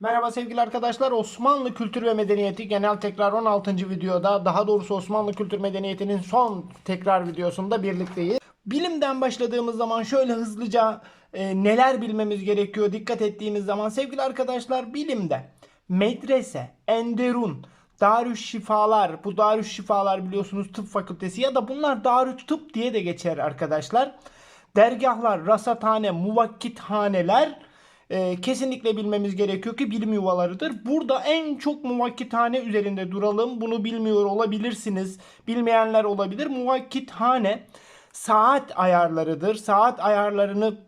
Merhaba sevgili arkadaşlar. Osmanlı Kültür ve Medeniyeti genel tekrar 16. videoda daha doğrusu Osmanlı Kültür Medeniyeti'nin son tekrar videosunda birlikteyiz. Bilimden başladığımız zaman şöyle hızlıca e, neler bilmemiz gerekiyor dikkat ettiğimiz zaman sevgili arkadaşlar bilimde medrese, enderun, Darüşşifalar, bu Darüşşifalar biliyorsunuz tıp fakültesi ya da bunlar Darüt Tıp diye de geçer arkadaşlar. Dergahlar, rasathane, muvakkithaneler e, kesinlikle bilmemiz gerekiyor ki bilim yuvalarıdır. Burada en çok muvakkithane üzerinde duralım. Bunu bilmiyor olabilirsiniz. Bilmeyenler olabilir. Muvakkithane saat ayarlarıdır. Saat ayarlarını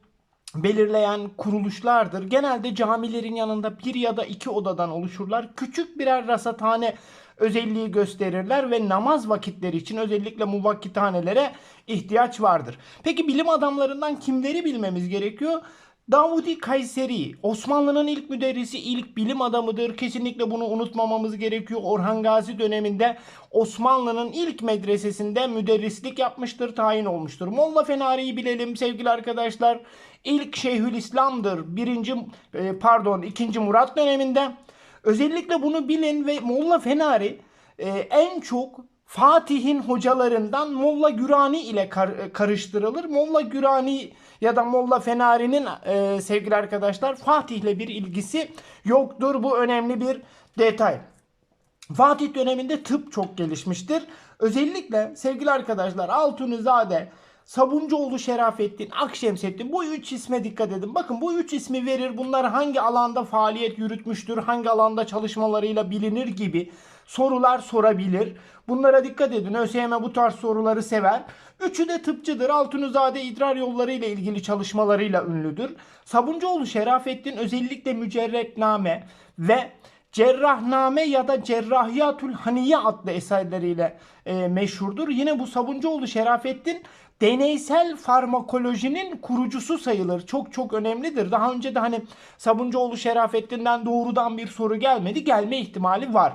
belirleyen kuruluşlardır. Genelde camilerin yanında bir ya da iki odadan oluşurlar. Küçük birer rasathane özelliği gösterirler ve namaz vakitleri için özellikle muvakkithanelere ihtiyaç vardır. Peki bilim adamlarından kimleri bilmemiz gerekiyor? Davudi Kayseri, Osmanlı'nın ilk müderrisi, ilk bilim adamıdır. Kesinlikle bunu unutmamamız gerekiyor. Orhan Gazi döneminde Osmanlı'nın ilk medresesinde müderrislik yapmıştır, tayin olmuştur. Molla Fenari'yi bilelim sevgili arkadaşlar. İlk Şeyhülislam'dır. Birinci, e, pardon, ikinci Murat döneminde. Özellikle bunu bilin ve Molla Fenari e, en çok Fatih'in hocalarından Molla Gürani ile kar- karıştırılır. Molla Gürani ya da Molla Fenari'nin e, sevgili arkadaşlar Fatih'le bir ilgisi yoktur. Bu önemli bir detay. Fatih döneminde tıp çok gelişmiştir. Özellikle sevgili arkadaşlar Altunizade, Sabuncuoğlu Şerafettin, Akşemseddin bu üç isme dikkat edin. Bakın bu üç ismi verir. Bunlar hangi alanda faaliyet yürütmüştür, hangi alanda çalışmalarıyla bilinir gibi sorular sorabilir. Bunlara dikkat edin. ÖSYM bu tarz soruları sever. Üçü de tıpçıdır. Altunizade idrar yolları ile ilgili çalışmalarıyla ünlüdür. Sabuncuoğlu Şerafettin özellikle mücerretname ve Cerrahname ya da Cerrahiyatül Haniye adlı eserleriyle e, meşhurdur. Yine bu Sabuncuoğlu Şerafettin deneysel farmakolojinin kurucusu sayılır. Çok çok önemlidir. Daha önce de hani Sabuncuoğlu Şerafettin'den doğrudan bir soru gelmedi. Gelme ihtimali var.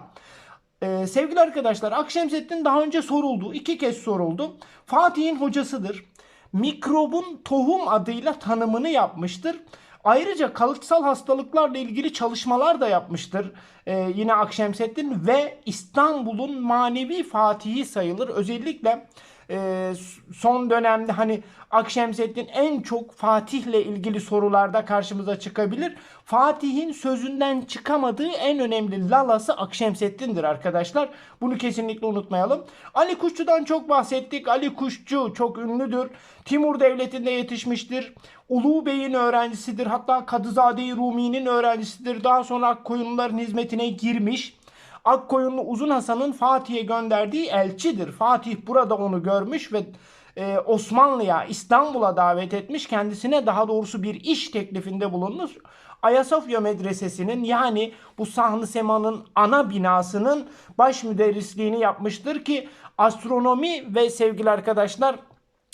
Ee, sevgili arkadaşlar Akşemseddin daha önce soruldu. iki kez soruldu. Fatih'in hocasıdır. Mikrobun tohum adıyla tanımını yapmıştır. Ayrıca kalıtsal hastalıklarla ilgili çalışmalar da yapmıştır. Ee, yine Akşemseddin ve İstanbul'un manevi fatihi sayılır. Özellikle e, son dönemde hani Akşemseddin en çok Fatih'le ilgili sorularda karşımıza çıkabilir. Fatih'in sözünden çıkamadığı en önemli lalası Akşemseddin'dir arkadaşlar. Bunu kesinlikle unutmayalım. Ali Kuşçu'dan çok bahsettik. Ali Kuşçu çok ünlüdür. Timur Devleti'nde yetişmiştir. Ulu Bey'in öğrencisidir. Hatta Kadızade-i Rumi'nin öğrencisidir. Daha sonra Akkoyunluların hizmetine girmiş. Akkoyunlu Uzun Hasan'ın Fatih'e gönderdiği elçidir. Fatih burada onu görmüş ve e, Osmanlı'ya, İstanbul'a davet etmiş. Kendisine daha doğrusu bir iş teklifinde bulunmuş. Ayasofya Medresesi'nin yani bu Sahn-ı Sema'nın ana binasının baş müderrisliğini yapmıştır ki astronomi ve sevgili arkadaşlar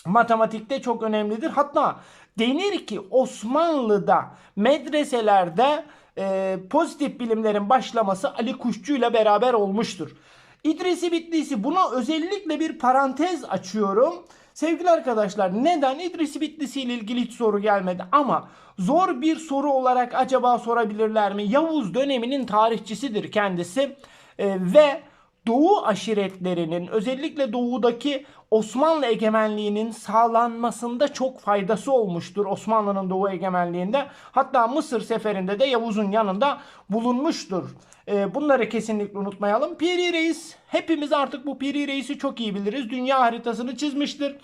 matematikte çok önemlidir. Hatta denir ki Osmanlı'da medreselerde e, pozitif bilimlerin başlaması Ali Kuşçu ile beraber olmuştur. İdrisi Bitlisi buna özellikle bir parantez açıyorum. Sevgili arkadaşlar neden İdrisi Bitlisi ile ilgili hiç soru gelmedi ama zor bir soru olarak acaba sorabilirler mi? Yavuz döneminin tarihçisidir kendisi E, ve Doğu aşiretlerinin özellikle doğudaki Osmanlı egemenliğinin sağlanmasında çok faydası olmuştur Osmanlı'nın doğu egemenliğinde. Hatta Mısır seferinde de Yavuz'un yanında bulunmuştur. Ee, bunları kesinlikle unutmayalım. Piri Reis hepimiz artık bu Piri Reis'i çok iyi biliriz. Dünya haritasını çizmiştir.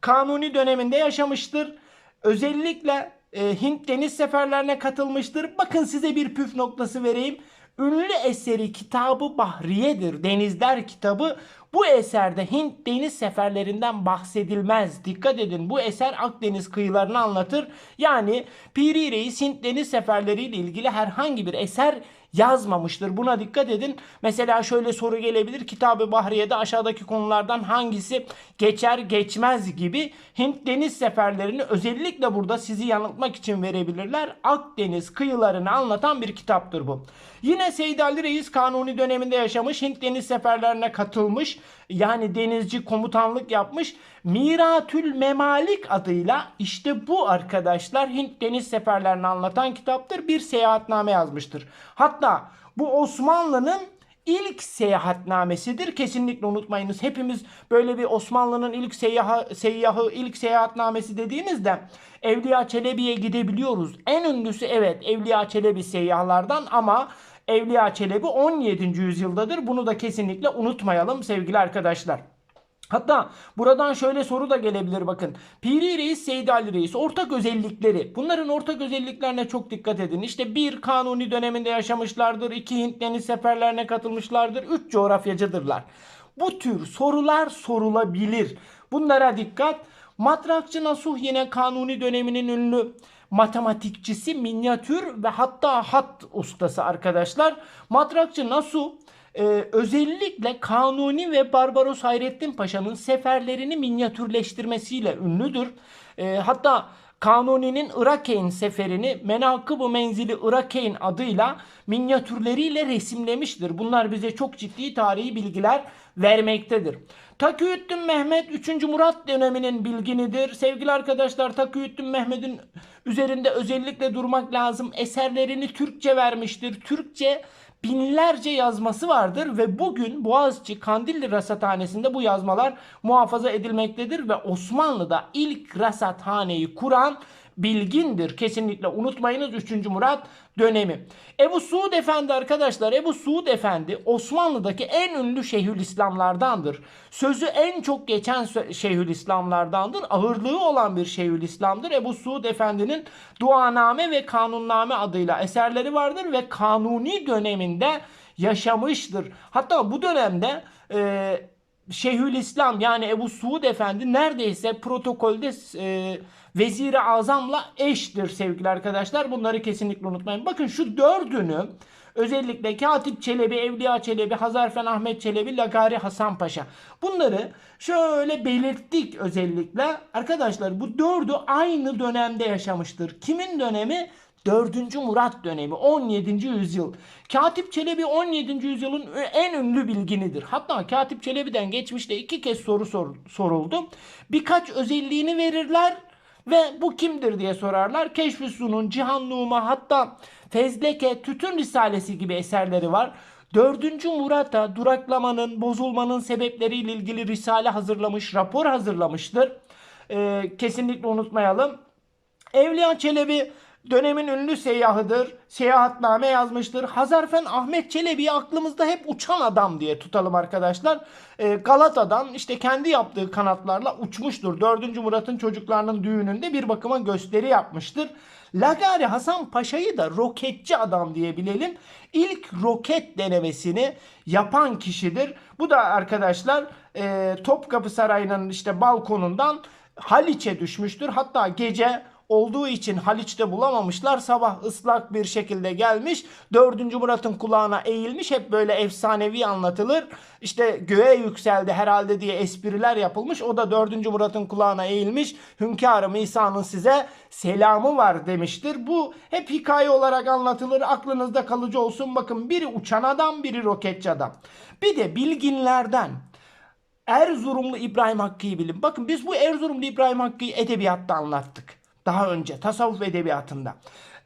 Kanuni döneminde yaşamıştır. Özellikle e, Hint deniz seferlerine katılmıştır. Bakın size bir püf noktası vereyim. Ünlü eseri kitabı Bahriye'dir. Denizler kitabı. Bu eserde Hint deniz seferlerinden bahsedilmez. Dikkat edin bu eser Akdeniz kıyılarını anlatır. Yani Piri Reis Hint deniz seferleriyle ilgili herhangi bir eser yazmamıştır. Buna dikkat edin. Mesela şöyle soru gelebilir. Kitabı Bahriye'de aşağıdaki konulardan hangisi geçer geçmez gibi Hint deniz seferlerini özellikle burada sizi yanıltmak için verebilirler. Akdeniz kıyılarını anlatan bir kitaptır bu. Yine Seyyid Ali Reis Kanuni döneminde yaşamış. Hint deniz seferlerine katılmış. Yani denizci komutanlık yapmış. Miratül Memalik adıyla işte bu arkadaşlar Hint deniz seferlerini anlatan kitaptır. Bir seyahatname yazmıştır. Hatta bu Osmanlı'nın ilk seyahatnamesidir. Kesinlikle unutmayınız. Hepimiz böyle bir Osmanlı'nın ilk seyyahı, seyyahı ilk seyahatnamesi dediğimizde Evliya Çelebi'ye gidebiliyoruz. En ünlüsü evet Evliya Çelebi seyyahlardan ama Evliya Çelebi 17. yüzyıldadır. Bunu da kesinlikle unutmayalım sevgili arkadaşlar. Hatta buradan şöyle soru da gelebilir bakın. Piri Reis, Seydi Ali Reis ortak özellikleri. Bunların ortak özelliklerine çok dikkat edin. İşte bir kanuni döneminde yaşamışlardır. iki Hint deniz seferlerine katılmışlardır. Üç coğrafyacıdırlar. Bu tür sorular sorulabilir. Bunlara dikkat. Matrakçı Nasuh yine kanuni döneminin ünlü matematikçisi, minyatür ve hatta hat ustası arkadaşlar. Matrakçı Nasuh e, özellikle Kanuni ve Barbaros Hayrettin Paşa'nın seferlerini minyatürleştirmesiyle ünlüdür. E, hatta Kanuni'nin Irakeyn seferini Menakıb-ı Menzili Irakeyn adıyla minyatürleriyle resimlemiştir. Bunlar bize çok ciddi tarihi bilgiler vermektedir. Takiyüddin Mehmet 3. Murat döneminin bilginidir. Sevgili arkadaşlar Takiyüddin Mehmet'in üzerinde özellikle durmak lazım. Eserlerini Türkçe vermiştir. Türkçe binlerce yazması vardır ve bugün Boğaziçi Kandilli Rasathanesi'nde bu yazmalar muhafaza edilmektedir ve Osmanlı'da ilk rasathaneyi kuran bilgindir. Kesinlikle unutmayınız 3. Murat dönemi. Ebu Suud Efendi arkadaşlar Ebu Suud Efendi Osmanlı'daki en ünlü Şeyhülislamlardandır. Sözü en çok geçen Şeyhülislamlardandır. Ağırlığı olan bir Şeyhülislam'dır. Ebu Suud Efendi'nin Duaname ve Kanunname adıyla eserleri vardır ve Kanuni döneminde yaşamıştır. Hatta bu dönemde e, Şeyhülislam yani Ebu Suud Efendi neredeyse protokolde e, Vezir-i Azam'la eştir sevgili arkadaşlar. Bunları kesinlikle unutmayın. Bakın şu dördünü özellikle Katip Çelebi, Evliya Çelebi, Hazarfen Ahmet Çelebi, Lagari Hasan Paşa. Bunları şöyle belirttik özellikle. Arkadaşlar bu dördü aynı dönemde yaşamıştır. Kimin dönemi? 4. Murat dönemi 17. yüzyıl. Katip Çelebi 17. yüzyılın en ünlü bilginidir. Hatta Katip Çelebi'den geçmişte iki kez soru sor, soruldu. Birkaç özelliğini verirler ve bu kimdir diye sorarlar. Keşf-i Sun'un, Cihan Numa hatta Fezleke, Tütün Risalesi gibi eserleri var. 4. Murat'a duraklamanın, bozulmanın sebepleriyle ilgili risale hazırlamış, rapor hazırlamıştır. Ee, kesinlikle unutmayalım. Evliya Çelebi dönemin ünlü seyyahıdır. Seyahatname yazmıştır. Hazarfen Ahmet Çelebi'yi aklımızda hep uçan adam diye tutalım arkadaşlar. E, Galata'dan işte kendi yaptığı kanatlarla uçmuştur. 4. Murat'ın çocuklarının düğününde bir bakıma gösteri yapmıştır. Lagari Hasan Paşa'yı da roketçi adam diye bilelim. İlk roket denemesini yapan kişidir. Bu da arkadaşlar e, Topkapı Sarayı'nın işte balkonundan Haliç'e düşmüştür. Hatta gece olduğu için Haliç'te bulamamışlar. Sabah ıslak bir şekilde gelmiş. 4. Murat'ın kulağına eğilmiş. Hep böyle efsanevi anlatılır. İşte göğe yükseldi herhalde diye espriler yapılmış. O da 4. Murat'ın kulağına eğilmiş. Hünkârım İsa'nın size selamı var demiştir. Bu hep hikaye olarak anlatılır. Aklınızda kalıcı olsun. Bakın biri uçan adam, biri roketçi adam. Bir de bilginlerden Erzurumlu İbrahim Hakkı'yı bilin. Bakın biz bu Erzurumlu İbrahim Hakkı'yı edebiyatta anlattık daha önce tasavvuf edebiyatında.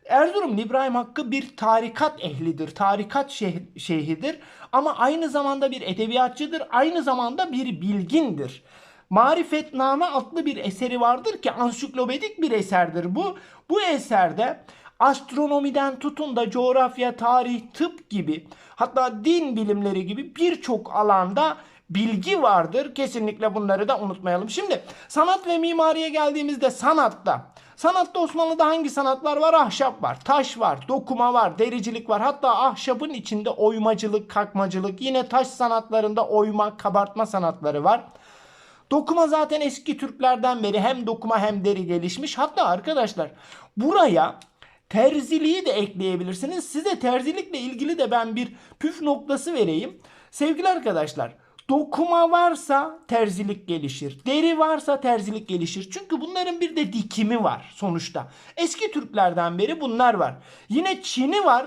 Erzurum İbrahim Hakkı bir tarikat ehlidir, tarikat şeyh, şeyhidir ama aynı zamanda bir edebiyatçıdır, aynı zamanda bir bilgindir. Marifetname adlı bir eseri vardır ki ansiklopedik bir eserdir bu. Bu eserde astronomiden tutun da coğrafya, tarih, tıp gibi hatta din bilimleri gibi birçok alanda bilgi vardır. Kesinlikle bunları da unutmayalım. Şimdi sanat ve mimariye geldiğimizde sanatta Sanatta Osmanlı'da hangi sanatlar var? Ahşap var, taş var, dokuma var, dericilik var. Hatta ahşabın içinde oymacılık, kakmacılık, yine taş sanatlarında oyma, kabartma sanatları var. Dokuma zaten eski Türklerden beri hem dokuma hem deri gelişmiş. Hatta arkadaşlar buraya terziliği de ekleyebilirsiniz. Size terzilikle ilgili de ben bir püf noktası vereyim. Sevgili arkadaşlar Dokuma varsa terzilik gelişir. Deri varsa terzilik gelişir. Çünkü bunların bir de dikimi var sonuçta. Eski Türklerden beri bunlar var. Yine çini var.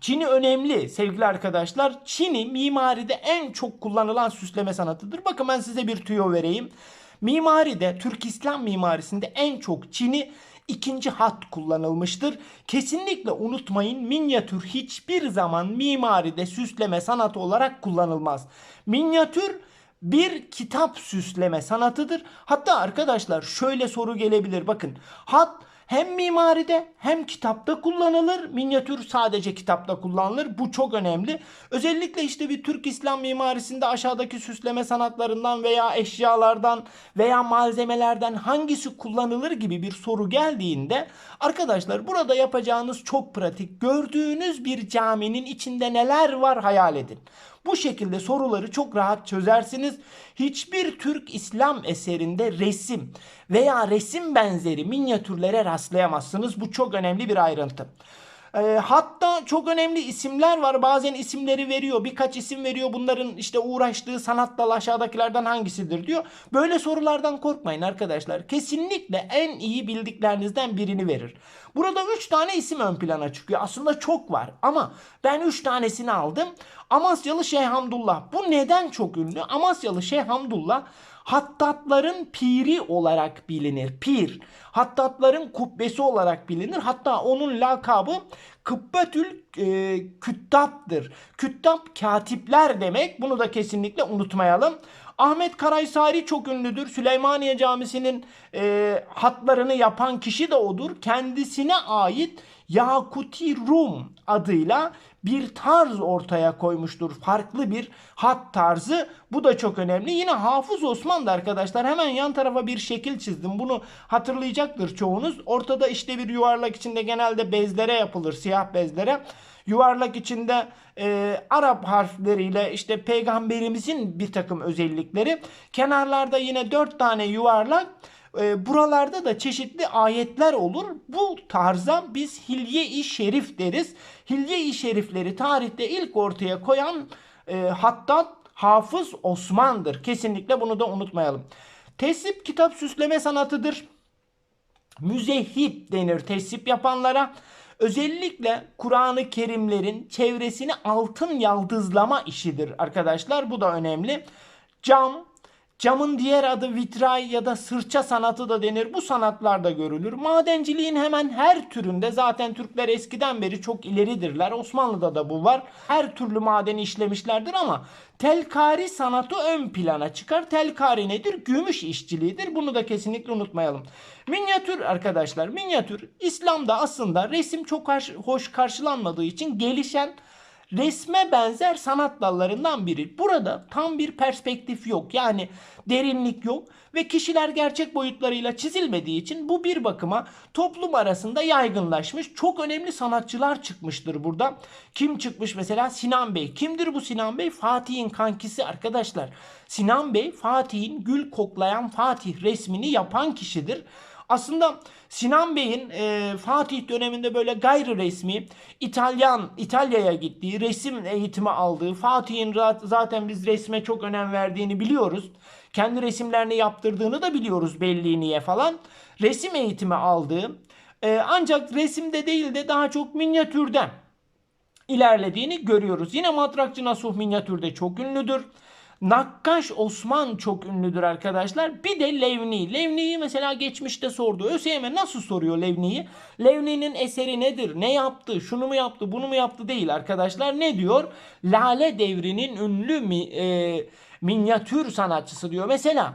Çin'i önemli sevgili arkadaşlar. Çin'i mimaride en çok kullanılan süsleme sanatıdır. Bakın ben size bir tüyo vereyim. Mimaride, Türk İslam mimarisinde en çok Çin'i ikinci hat kullanılmıştır. Kesinlikle unutmayın minyatür hiçbir zaman mimaride süsleme sanatı olarak kullanılmaz. Minyatür bir kitap süsleme sanatıdır. Hatta arkadaşlar şöyle soru gelebilir. Bakın hat hem mimaride hem kitapta kullanılır. Minyatür sadece kitapta kullanılır. Bu çok önemli. Özellikle işte bir Türk İslam mimarisinde aşağıdaki süsleme sanatlarından veya eşyalardan veya malzemelerden hangisi kullanılır gibi bir soru geldiğinde arkadaşlar burada yapacağınız çok pratik. Gördüğünüz bir caminin içinde neler var hayal edin. Bu şekilde soruları çok rahat çözersiniz. Hiçbir Türk İslam eserinde resim veya resim benzeri minyatürlere rastlayamazsınız. Bu çok önemli bir ayrıntı. E, hatta çok önemli isimler var. Bazen isimleri veriyor. Birkaç isim veriyor. Bunların işte uğraştığı sanat dalı aşağıdakilerden hangisidir diyor. Böyle sorulardan korkmayın arkadaşlar. Kesinlikle en iyi bildiklerinizden birini verir. Burada 3 tane isim ön plana çıkıyor. Aslında çok var ama ben 3 tanesini aldım. Amasyalı Şeyh Hamdullah. Bu neden çok ünlü? Amasyalı Şeyh Hamdullah hattatların piri olarak bilinir. Pir. Hattatların kubbesi olarak bilinir. Hatta onun lakabı Kıbbetül e, Küttap'tır. Küttap katipler demek. Bunu da kesinlikle unutmayalım. Ahmet Karaysari çok ünlüdür. Süleymaniye Camisi'nin e, hatlarını yapan kişi de odur. Kendisine ait Yakuti Rum adıyla bir tarz ortaya koymuştur. Farklı bir hat tarzı. Bu da çok önemli. Yine Hafız Osman da arkadaşlar hemen yan tarafa bir şekil çizdim. Bunu hatırlayacaktır çoğunuz. Ortada işte bir yuvarlak içinde genelde bezlere yapılır. Siyah bezlere. Yuvarlak içinde e, Arap harfleriyle işte peygamberimizin bir takım özellikleri. Kenarlarda yine dört tane yuvarlak. E, buralarda da çeşitli ayetler olur. Bu tarza biz Hilye-i Şerif deriz. Hilye-i Şerifleri tarihte ilk ortaya koyan e, hatta Hafız Osman'dır. Kesinlikle bunu da unutmayalım. Tesip kitap süsleme sanatıdır. Müzehip denir tesip yapanlara. Özellikle Kur'an-ı Kerimlerin çevresini altın yaldızlama işidir arkadaşlar. Bu da önemli. Cam, Camın diğer adı vitray ya da sırça sanatı da denir. Bu sanatlarda görülür. Madenciliğin hemen her türünde zaten Türkler eskiden beri çok ileridirler. Osmanlı'da da bu var. Her türlü madeni işlemişlerdir ama telkari sanatı ön plana çıkar. Telkari nedir? Gümüş işçiliğidir. Bunu da kesinlikle unutmayalım. Minyatür arkadaşlar. Minyatür İslam'da aslında resim çok hoş karşılanmadığı için gelişen resme benzer sanat dallarından biri. Burada tam bir perspektif yok. Yani derinlik yok ve kişiler gerçek boyutlarıyla çizilmediği için bu bir bakıma toplum arasında yaygınlaşmış. Çok önemli sanatçılar çıkmıştır burada. Kim çıkmış mesela? Sinan Bey. Kimdir bu Sinan Bey? Fatih'in kankisi arkadaşlar. Sinan Bey Fatih'in gül koklayan Fatih resmini yapan kişidir. Aslında Sinan Bey'in e, Fatih döneminde böyle gayri resmi İtalyan İtalya'ya gittiği, resim eğitimi aldığı, Fatih'in zaten biz resme çok önem verdiğini biliyoruz. Kendi resimlerini yaptırdığını da biliyoruz belli niye falan. Resim eğitimi aldığı e, ancak resimde değil de daha çok minyatürden ilerlediğini görüyoruz. Yine Matrakçı Nasuh minyatürde çok ünlüdür. Nakkaş Osman çok ünlüdür arkadaşlar. Bir de Levni. Levni'yi mesela geçmişte sordu. ÖSYM nasıl soruyor Levni'yi? Levni'nin eseri nedir? Ne yaptı? Şunu mu yaptı? Bunu mu yaptı? Değil arkadaşlar. Ne diyor? Lale devrinin ünlü mi, e, minyatür sanatçısı diyor. Mesela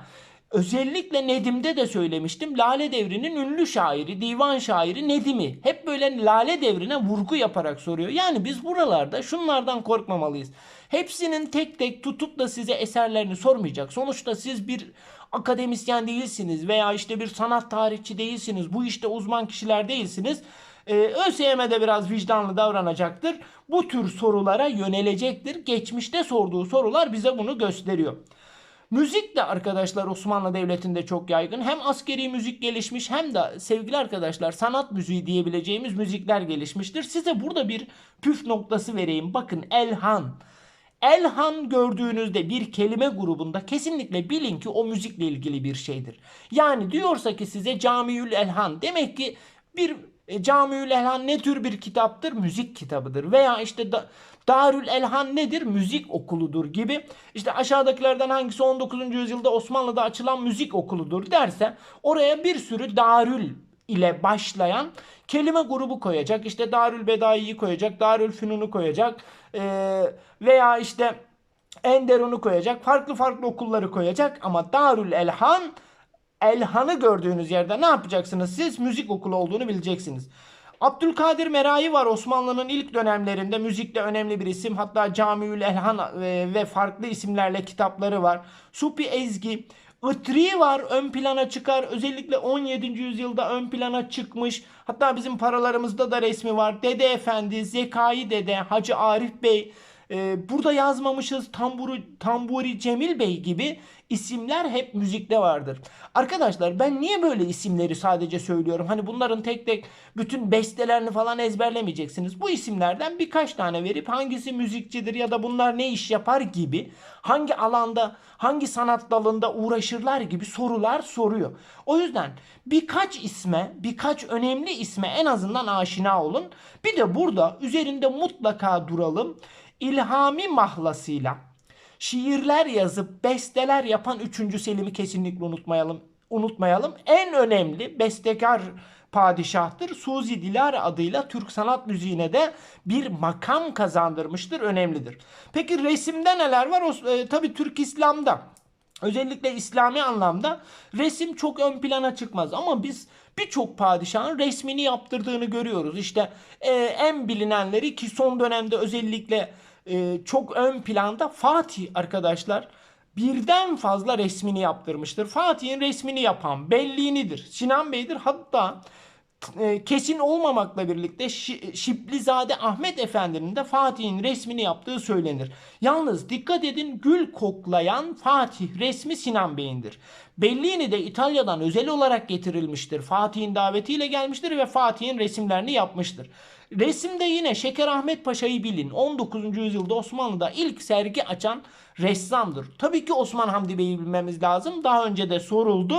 Özellikle Nedim'de de söylemiştim. Lale Devri'nin ünlü şairi, divan şairi Nedim'i. Hep böyle Lale Devri'ne vurgu yaparak soruyor. Yani biz buralarda şunlardan korkmamalıyız. Hepsinin tek tek tutup da size eserlerini sormayacak. Sonuçta siz bir akademisyen değilsiniz veya işte bir sanat tarihçi değilsiniz. Bu işte uzman kişiler değilsiniz. Ee, ÖSYM'de biraz vicdanlı davranacaktır. Bu tür sorulara yönelecektir. Geçmişte sorduğu sorular bize bunu gösteriyor. Müzik de arkadaşlar Osmanlı Devleti'nde çok yaygın. Hem askeri müzik gelişmiş hem de sevgili arkadaşlar sanat müziği diyebileceğimiz müzikler gelişmiştir. Size burada bir püf noktası vereyim. Bakın Elhan. Elhan gördüğünüzde bir kelime grubunda kesinlikle bilin ki o müzikle ilgili bir şeydir. Yani diyorsa ki size Camiül Elhan demek ki bir E, Camiül Elhan ne tür bir kitaptır? Müzik kitabıdır. Veya işte da, Darül Elhan nedir? Müzik okuludur gibi. İşte aşağıdakilerden hangisi 19. yüzyılda Osmanlı'da açılan müzik okuludur derse oraya bir sürü Darül ile başlayan kelime grubu koyacak. İşte Darül Bedai'yi koyacak, Darül Fünun'u koyacak e, veya işte Enderun'u koyacak. Farklı farklı okulları koyacak ama Darül Elhan Elhan'ı gördüğünüz yerde ne yapacaksınız? Siz müzik okulu olduğunu bileceksiniz. Abdülkadir Merai var Osmanlı'nın ilk dönemlerinde müzikle önemli bir isim. Hatta Camiül Elhan e, ve farklı isimlerle kitapları var. Supi Ezgi, Itri var ön plana çıkar. Özellikle 17. yüzyılda ön plana çıkmış. Hatta bizim paralarımızda da resmi var. Dede Efendi, Zekai Dede, Hacı Arif Bey. Ee, burada yazmamışız Tamburu, Tamburi Cemil Bey gibi isimler hep müzikte vardır. Arkadaşlar ben niye böyle isimleri sadece söylüyorum? Hani bunların tek tek bütün bestelerini falan ezberlemeyeceksiniz. Bu isimlerden birkaç tane verip hangisi müzikçidir ya da bunlar ne iş yapar gibi hangi alanda hangi sanat dalında uğraşırlar gibi sorular soruyor. O yüzden birkaç isme birkaç önemli isme en azından aşina olun. Bir de burada üzerinde mutlaka duralım. İlhami mahlasıyla şiirler yazıp besteler yapan 3. Selim'i kesinlikle unutmayalım. Unutmayalım. En önemli bestekar padişahtır. Suzi Dilara adıyla Türk sanat müziğine de bir makam kazandırmıştır. Önemlidir. Peki resimde neler var? O, e, tabii Türk İslam'da Özellikle İslami anlamda resim çok ön plana çıkmaz ama biz birçok padişahın resmini yaptırdığını görüyoruz. İşte e, en bilinenleri ki son dönemde özellikle e, çok ön planda Fatih arkadaşlar birden fazla resmini yaptırmıştır. Fatih'in resmini yapan belliğinidir. Sinan Bey'dir. Hatta e, kesin olmamakla birlikte Şiplizade Ahmet Efendi'nin de Fatih'in resmini yaptığı söylenir. Yalnız dikkat edin gül koklayan Fatih resmi Sinan Bey'indir. Bellini de İtalya'dan özel olarak getirilmiştir. Fatih'in davetiyle gelmiştir ve Fatih'in resimlerini yapmıştır. Resimde yine Şeker Ahmet Paşa'yı bilin. 19. yüzyılda Osmanlı'da ilk sergi açan ressamdır. Tabii ki Osman Hamdi Bey'i bilmemiz lazım. Daha önce de soruldu.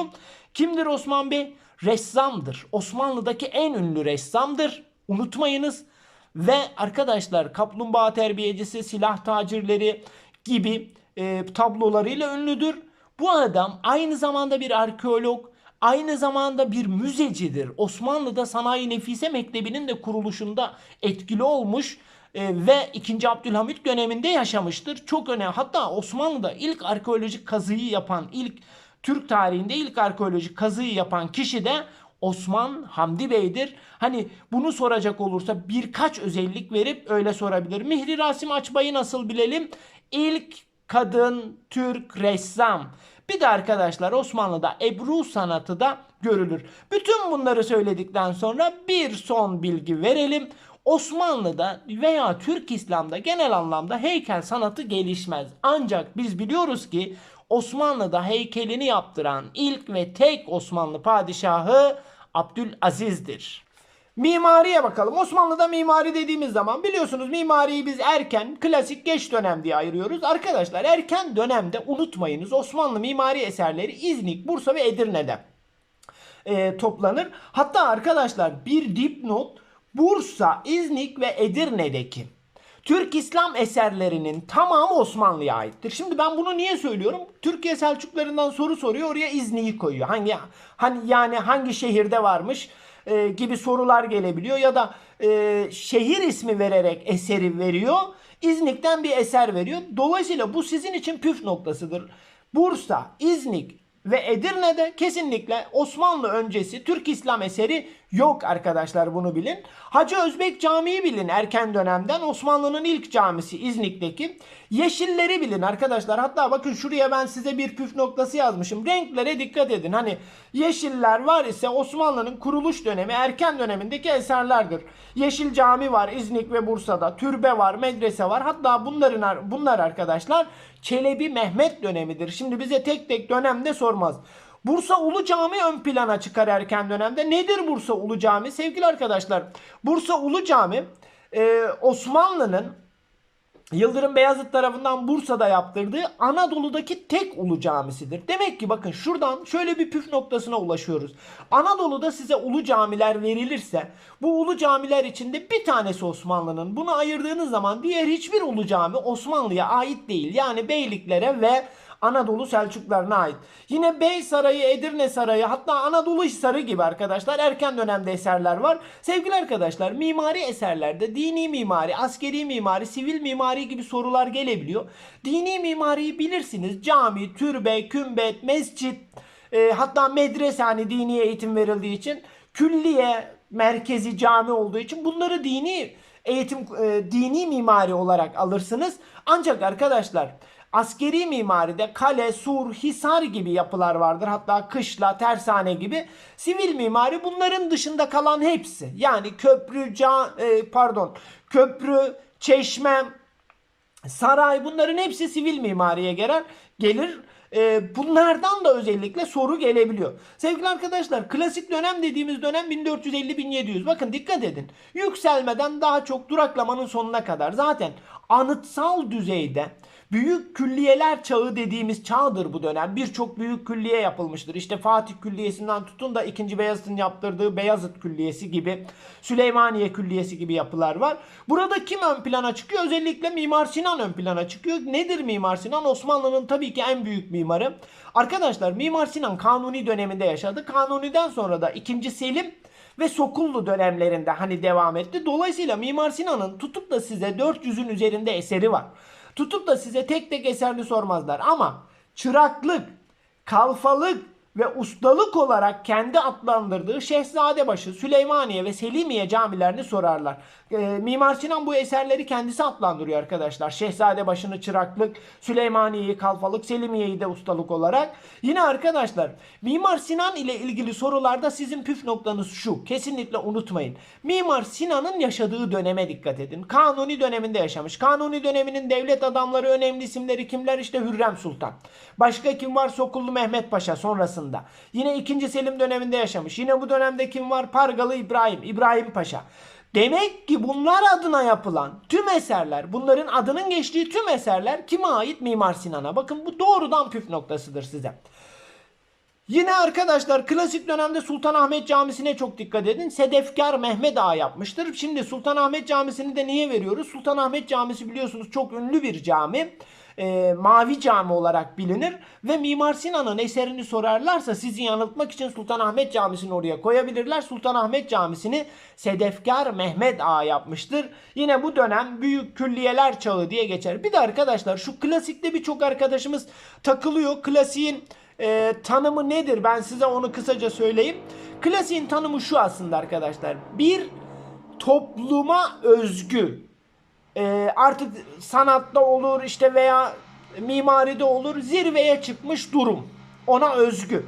Kimdir Osman Bey? ressamdır. Osmanlı'daki en ünlü ressamdır. Unutmayınız. Ve arkadaşlar kaplumbağa terbiyecisi, silah tacirleri gibi e, tablolarıyla ünlüdür. Bu adam aynı zamanda bir arkeolog, aynı zamanda bir müzecidir. Osmanlı'da Sanayi Nefise Mektebi'nin de kuruluşunda etkili olmuş e, ve 2. Abdülhamit döneminde yaşamıştır. Çok önemli. Hatta Osmanlı'da ilk arkeolojik kazıyı yapan, ilk Türk tarihinde ilk arkeolojik kazıyı yapan kişi de Osman Hamdi Bey'dir. Hani bunu soracak olursa birkaç özellik verip öyle sorabilir. Mihri Rasim Açbay'ı nasıl bilelim? İlk kadın Türk ressam. Bir de arkadaşlar Osmanlı'da Ebru sanatı da görülür. Bütün bunları söyledikten sonra bir son bilgi verelim. Osmanlı'da veya Türk İslam'da genel anlamda heykel sanatı gelişmez. Ancak biz biliyoruz ki Osmanlı'da heykelini yaptıran ilk ve tek Osmanlı padişahı Abdülaziz'dir. Mimariye bakalım. Osmanlı'da mimari dediğimiz zaman biliyorsunuz mimariyi biz erken, klasik, geç dönem diye ayırıyoruz. Arkadaşlar erken dönemde unutmayınız Osmanlı mimari eserleri İznik, Bursa ve Edirne'de e, toplanır. Hatta arkadaşlar bir dipnot Bursa, İznik ve Edirne'deki Türk İslam eserlerinin tamamı Osmanlı'ya aittir. Şimdi ben bunu niye söylüyorum? Türkiye Selçuklarından soru soruyor oraya İznik'i koyuyor. Hangi hani yani hangi şehirde varmış e, gibi sorular gelebiliyor ya da e, şehir ismi vererek eseri veriyor. İznik'ten bir eser veriyor. Dolayısıyla bu sizin için püf noktasıdır. Bursa, İznik, ve Edirne'de kesinlikle Osmanlı öncesi Türk İslam eseri yok arkadaşlar bunu bilin. Hacı Özbek Camii bilin erken dönemden Osmanlı'nın ilk camisi İznik'teki. Yeşilleri bilin arkadaşlar. Hatta bakın şuraya ben size bir püf noktası yazmışım. Renklere dikkat edin. Hani yeşiller var ise Osmanlı'nın kuruluş dönemi erken dönemindeki eserlerdir. Yeşil Cami var İznik ve Bursa'da. Türbe var, medrese var. Hatta bunların bunlar arkadaşlar Çelebi Mehmet dönemidir. Şimdi bize tek tek dönemde sormaz. Bursa Ulu Cami ön plana çıkar erken dönemde. Nedir Bursa Ulu Cami? Sevgili arkadaşlar Bursa Ulu Cami e, Osmanlı'nın Yıldırım Beyazıt tarafından Bursa'da yaptırdığı Anadolu'daki tek ulu camisidir. Demek ki bakın şuradan şöyle bir püf noktasına ulaşıyoruz. Anadolu'da size ulu camiler verilirse bu ulu camiler içinde bir tanesi Osmanlı'nın. Bunu ayırdığınız zaman diğer hiçbir ulu cami Osmanlı'ya ait değil. Yani beyliklere ve Anadolu Selçuklarına ait. Yine Bey Sarayı, Edirne Sarayı hatta Anadolu Hisarı gibi arkadaşlar erken dönemde eserler var. Sevgili arkadaşlar mimari eserlerde dini mimari, askeri mimari, sivil mimari gibi sorular gelebiliyor. Dini mimariyi bilirsiniz. Cami, türbe, kümbet, mescit, e, hatta medrese hani dini eğitim verildiği için külliye merkezi cami olduğu için bunları dini eğitim e, dini mimari olarak alırsınız. Ancak arkadaşlar askeri mimaride kale, sur, hisar gibi yapılar vardır. Hatta kışla, tersane gibi. Sivil mimari bunların dışında kalan hepsi. Yani köprü, ca, e, pardon, köprü, çeşme, saray bunların hepsi sivil mimariye gelir. Gelir. E, bunlardan da özellikle soru gelebiliyor. Sevgili arkadaşlar klasik dönem dediğimiz dönem 1450-1700. Bakın dikkat edin. Yükselmeden daha çok duraklamanın sonuna kadar. Zaten anıtsal düzeyde büyük külliyeler çağı dediğimiz çağdır bu dönem. Birçok büyük külliye yapılmıştır. İşte Fatih Külliyesi'nden tutun da 2. Beyazıt'ın yaptırdığı Beyazıt Külliyesi gibi, Süleymaniye Külliyesi gibi yapılar var. Burada kim ön plana çıkıyor? Özellikle Mimar Sinan ön plana çıkıyor. Nedir Mimar Sinan? Osmanlı'nın tabii ki en büyük mimarı. Arkadaşlar Mimar Sinan Kanuni döneminde yaşadı. Kanuni'den sonra da 2. Selim ve Sokullu dönemlerinde hani devam etti. Dolayısıyla Mimar Sinan'ın tutup da size 400'ün üzerinde eseri var. Tutup da size tek tek eserini sormazlar. Ama çıraklık, kalfalık ve ustalık olarak kendi adlandırdığı Şehzadebaşı, Süleymaniye ve Selimiye camilerini sorarlar. E, Mimar Sinan bu eserleri kendisi adlandırıyor arkadaşlar. Şehzadebaşı'nı çıraklık, Süleymaniye'yi kalfalık, Selimiye'yi de ustalık olarak. Yine arkadaşlar Mimar Sinan ile ilgili sorularda sizin püf noktanız şu. Kesinlikle unutmayın. Mimar Sinan'ın yaşadığı döneme dikkat edin. Kanuni döneminde yaşamış. Kanuni döneminin devlet adamları, önemli isimleri kimler? İşte Hürrem Sultan. Başka kim var? Sokullu Mehmet Paşa sonrasında. Yine 2. Selim döneminde yaşamış. Yine bu dönemde kim var? Pargalı İbrahim, İbrahim Paşa. Demek ki bunlar adına yapılan tüm eserler, bunların adının geçtiği tüm eserler kime ait? Mimar Sinan'a. Bakın bu doğrudan püf noktasıdır size. Yine arkadaşlar klasik dönemde Sultanahmet Camisi'ne çok dikkat edin. Sedefkar Mehmet Ağa yapmıştır. Şimdi Sultanahmet Camisi'ni de niye veriyoruz? Sultanahmet Camisi biliyorsunuz çok ünlü bir cami. Ee, mavi cami olarak bilinir ve Mimar Sinan'ın eserini sorarlarsa sizi yanıltmak için Sultanahmet Camisi'ni oraya koyabilirler. Sultanahmet Camisi'ni Sedefkar Mehmet Ağa yapmıştır. Yine bu dönem büyük külliyeler çağı diye geçer. Bir de arkadaşlar şu klasikte birçok arkadaşımız takılıyor. Klasiğin e, tanımı nedir? Ben size onu kısaca söyleyeyim. Klasiğin tanımı şu aslında arkadaşlar. Bir topluma özgü e, artık sanatta olur işte veya mimaride olur zirveye çıkmış durum. Ona özgü.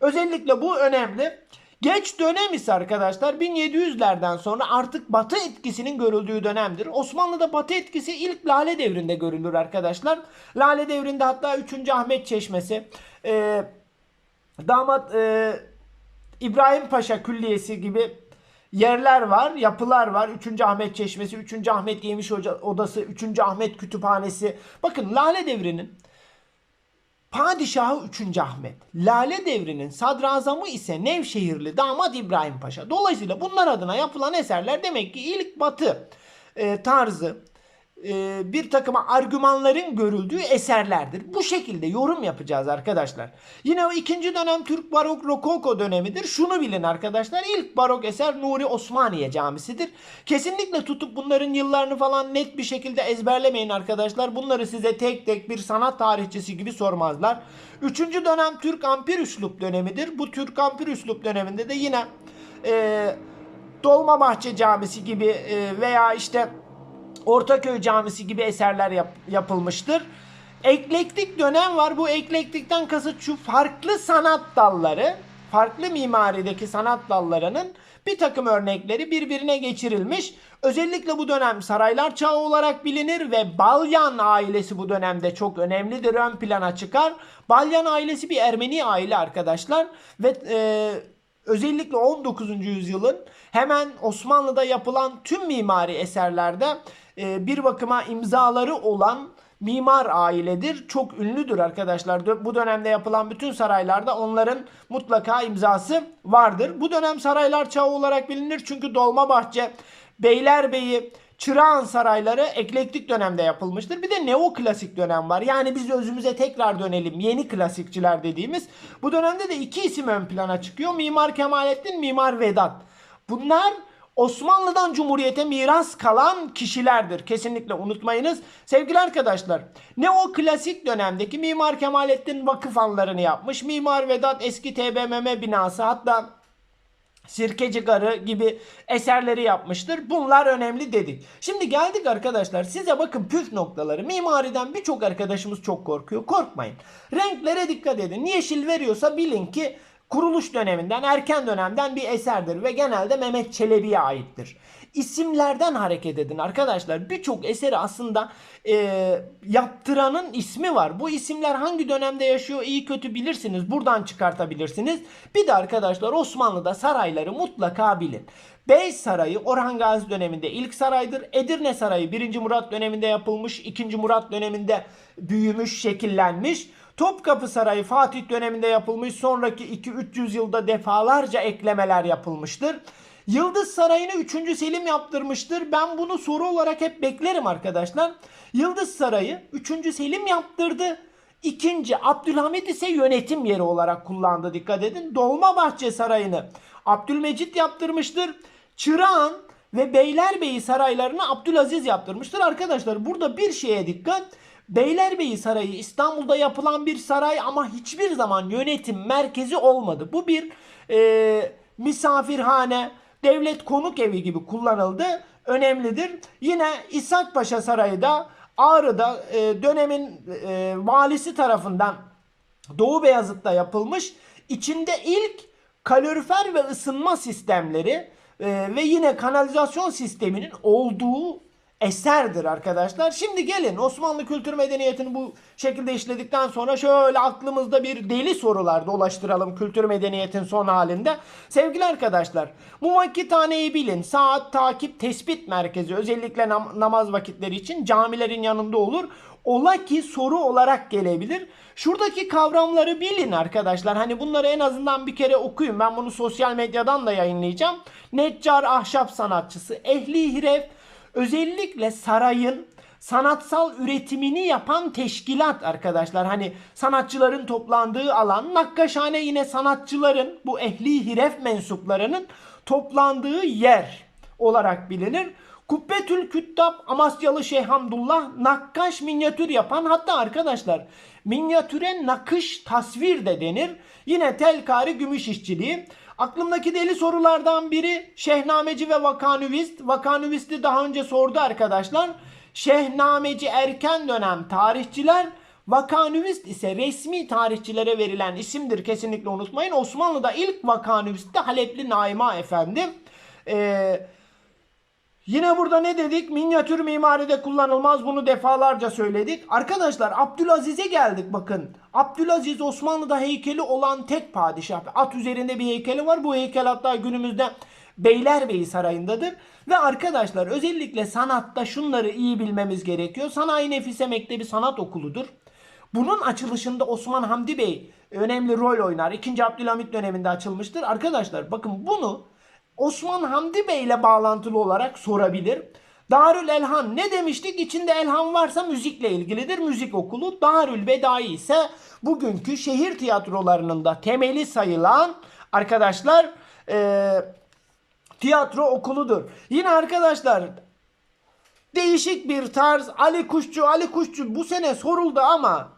Özellikle bu önemli. Geç dönem ise arkadaşlar 1700'lerden sonra artık batı etkisinin görüldüğü dönemdir. Osmanlı'da batı etkisi ilk Lale devrinde görülür arkadaşlar. Lale devrinde hatta 3. Ahmet Çeşmesi, e, damat e, İbrahim Paşa Külliyesi gibi yerler var, yapılar var. 3. Ahmet Çeşmesi, 3. Ahmet Hoca Odası, 3. Ahmet Kütüphanesi. Bakın Lale devrinin Padişahı 3. Ahmet. Lale devrinin sadrazamı ise Nevşehirli damat İbrahim Paşa. Dolayısıyla bunlar adına yapılan eserler demek ki ilk batı e, tarzı e, bir takım argümanların görüldüğü eserlerdir. Bu şekilde yorum yapacağız arkadaşlar. Yine o ikinci dönem Türk Barok Rokoko dönemidir. Şunu bilin arkadaşlar. İlk barok eser Nuri Osmaniye Camisi'dir. Kesinlikle tutup bunların yıllarını falan net bir şekilde ezberlemeyin arkadaşlar. Bunları size tek tek bir sanat tarihçisi gibi sormazlar. Üçüncü dönem Türk Ampir Üslup dönemidir. Bu Türk Ampir Üslup döneminde de yine e, Dolmabahçe Camisi gibi e, veya işte Ortaköy Camisi gibi eserler yap- yapılmıştır. Eklektik dönem var. Bu eklektikten kasıt şu farklı sanat dalları, farklı mimarideki sanat dallarının bir takım örnekleri birbirine geçirilmiş. Özellikle bu dönem saraylar çağı olarak bilinir ve Balyan ailesi bu dönemde çok önemlidir, ön plana çıkar. Balyan ailesi bir Ermeni aile arkadaşlar ve e, özellikle 19. yüzyılın hemen Osmanlı'da yapılan tüm mimari eserlerde e, bir bakıma imzaları olan mimar ailedir. Çok ünlüdür arkadaşlar. Bu dönemde yapılan bütün saraylarda onların mutlaka imzası vardır. Bu dönem saraylar çağı olarak bilinir çünkü Dolmabahçe, Beylerbeyi, Çırağan sarayları eklektik dönemde yapılmıştır. Bir de neoklasik dönem var. Yani biz özümüze tekrar dönelim. Yeni klasikçiler dediğimiz. Bu dönemde de iki isim ön plana çıkıyor. Mimar Kemalettin, Mimar Vedat. Bunlar Osmanlı'dan Cumhuriyete miras kalan kişilerdir. Kesinlikle unutmayınız. Sevgili arkadaşlar, neoklasik dönemdeki Mimar Kemalettin vakıf anlarını yapmış. Mimar Vedat eski TBMM binası hatta Sirkeci Garı gibi eserleri yapmıştır. Bunlar önemli dedik. Şimdi geldik arkadaşlar size bakın püf noktaları. Mimariden birçok arkadaşımız çok korkuyor. Korkmayın. Renklere dikkat edin. Yeşil veriyorsa bilin ki kuruluş döneminden, erken dönemden bir eserdir ve genelde Mehmet Çelebi'ye aittir. İsimlerden hareket edin arkadaşlar. Birçok eseri aslında e, yaptıranın ismi var. Bu isimler hangi dönemde yaşıyor iyi kötü bilirsiniz. Buradan çıkartabilirsiniz. Bir de arkadaşlar Osmanlı'da sarayları mutlaka bilin. Bey Sarayı Orhan Gazi döneminde ilk saraydır. Edirne Sarayı 1. Murat döneminde yapılmış. 2. Murat döneminde büyümüş, şekillenmiş. Topkapı Sarayı Fatih döneminde yapılmış. Sonraki 2-300 yılda defalarca eklemeler yapılmıştır. Yıldız Sarayı'nı 3. Selim yaptırmıştır. Ben bunu soru olarak hep beklerim arkadaşlar. Yıldız Sarayı 3. Selim yaptırdı. İkinci Abdülhamit ise yönetim yeri olarak kullandı dikkat edin. Dolmabahçe Sarayı'nı Abdülmecit yaptırmıştır. Çırağan ve Beylerbeyi saraylarını Abdülaziz yaptırmıştır. Arkadaşlar burada bir şeye dikkat. Beylerbeyi Sarayı İstanbul'da yapılan bir saray ama hiçbir zaman yönetim merkezi olmadı. Bu bir e, misafirhane, devlet konuk evi gibi kullanıldı. Önemlidir. Yine İshak Paşa Sarayı da Ağrı'da e, dönemin e, valisi tarafından Doğu Beyazıt'ta yapılmış. İçinde ilk kalorifer ve ısınma sistemleri e, ve yine kanalizasyon sisteminin olduğu eserdir arkadaşlar. Şimdi gelin Osmanlı kültür medeniyetini bu şekilde işledikten sonra şöyle aklımızda bir deli sorular dolaştıralım kültür medeniyetin son halinde. Sevgili arkadaşlar taneyi bilin. Saat takip tespit merkezi özellikle nam- namaz vakitleri için camilerin yanında olur. Ola ki soru olarak gelebilir. Şuradaki kavramları bilin arkadaşlar. Hani bunları en azından bir kere okuyun. Ben bunu sosyal medyadan da yayınlayacağım. Neccar ahşap sanatçısı, ehli hiref, özellikle sarayın sanatsal üretimini yapan teşkilat arkadaşlar. Hani sanatçıların toplandığı alan, nakkaşhane yine sanatçıların bu ehli hiref mensuplarının toplandığı yer olarak bilinir. Kubbetül Küttab Amasyalı Şeyh Hamdullah nakkaş minyatür yapan hatta arkadaşlar minyatüre nakış tasvir de denir. Yine telkari gümüş işçiliği. Aklımdaki deli sorulardan biri Şehnameci ve Vakanüvist. Vakanüvist'i daha önce sordu arkadaşlar. Şehnameci erken dönem tarihçiler Vakanüvist ise resmi tarihçilere verilen isimdir kesinlikle unutmayın. Osmanlı'da ilk vakanüvist de Halepli Naima Efendi. Ee, Yine burada ne dedik? Minyatür mimaride kullanılmaz. Bunu defalarca söyledik. Arkadaşlar Abdülaziz'e geldik bakın. Abdülaziz Osmanlı'da heykeli olan tek padişah. At üzerinde bir heykeli var. Bu heykel hatta günümüzde Beylerbeyi Sarayı'ndadır. Ve arkadaşlar özellikle sanatta şunları iyi bilmemiz gerekiyor. Sanayi Nefise Mektebi Sanat Okulu'dur. Bunun açılışında Osman Hamdi Bey önemli rol oynar. 2. Abdülhamit döneminde açılmıştır. Arkadaşlar bakın bunu Osman Hamdi Bey ile bağlantılı olarak sorabilir. Darül Elhan ne demiştik? İçinde elhan varsa müzikle ilgilidir. Müzik okulu. Darül Bedai ise bugünkü şehir tiyatrolarının da temeli sayılan arkadaşlar e, tiyatro okuludur. Yine arkadaşlar değişik bir tarz Ali Kuşçu Ali Kuşçu bu sene soruldu ama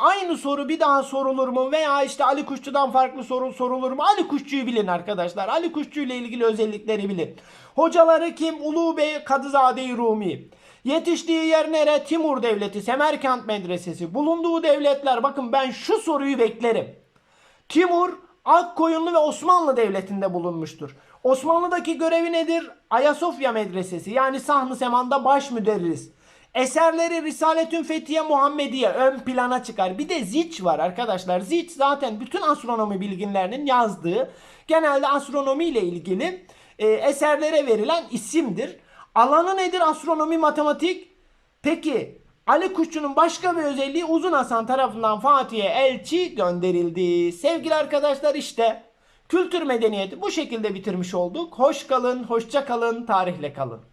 aynı soru bir daha sorulur mu veya işte Ali Kuşçu'dan farklı soru sorulur mu? Ali Kuşçu'yu bilin arkadaşlar. Ali Kuşçu ile ilgili özellikleri bilin. Hocaları kim? Ulu Bey Kadızade-i Rumi. Yetiştiği yer nere? Timur Devleti, Semerkant Medresesi. Bulunduğu devletler bakın ben şu soruyu beklerim. Timur Akkoyunlu ve Osmanlı Devleti'nde bulunmuştur. Osmanlı'daki görevi nedir? Ayasofya Medresesi yani Sahn-ı Seman'da baş müderris. Eserleri Risaletün Fethiye Muhammediye ön plana çıkar. Bir de Ziç var arkadaşlar. Ziç zaten bütün astronomi bilginlerinin yazdığı genelde astronomi ile ilgili e, eserlere verilen isimdir. Alanı nedir? Astronomi, matematik. Peki Ali Kuşçu'nun başka bir özelliği Uzun Hasan tarafından Fatih'e elçi gönderildi. Sevgili arkadaşlar işte kültür medeniyeti bu şekilde bitirmiş olduk. Hoş kalın, hoşça kalın, tarihle kalın.